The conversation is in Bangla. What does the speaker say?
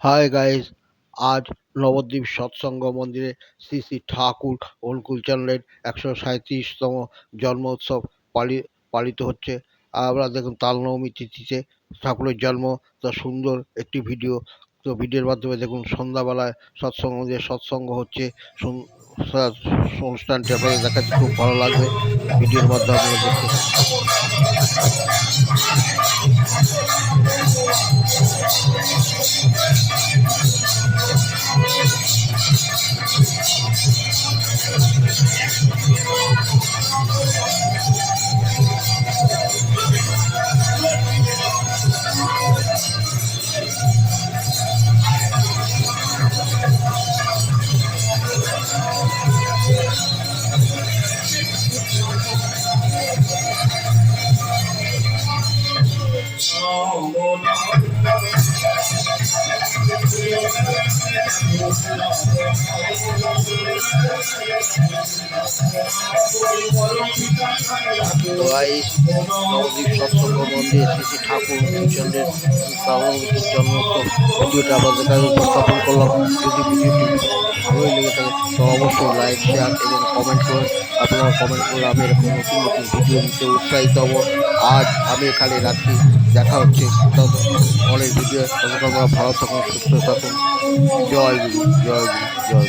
হাই গাইস আজ নবদ্বীপ সৎসঙ্গ মন্দিরে শ্রী শ্রী ঠাকুর অনুকূলচন্দ্রের একশো সাঁইত্রিশতম জন্ম উৎসব পালি, পালিত হচ্ছে। আর আমরা দেখুন তালনবমী তিথিতে ঠাকুরের জন্ম, তা সুন্দর একটি ভিডিও। তো ভিডিওর মাধ্যমে দেখুন সন্ধ্যাবেলায় সৎসঙ্গ মন্দিরে সৎসঙ্গ হচ্ছে। অনুষ্ঠানটি আপনাদের দেখাচ্ছি খুব ভালো লাগবে। ভিডিওর মাধ্যমে আপনারা দেখতে থাকুন। তো গাইস নবদ্বীপ মন্দির, শ্রী ঠাকুর উপস্থাপন করলাম। অবশ্যই লাইক শেয়ার এবং কমেন্ট করুন আপনারা কমেন্ট করলে আমি এরকম নতুন নতুন ভিডিও দিতে উৎসাহিত হব। আজ আমি এখানে রাখছি। দেখা হচ্ছে পরের ভিডিও। আপনারা ভালো থাকুন, সুস্থ থাকুন। জয় জয় জয়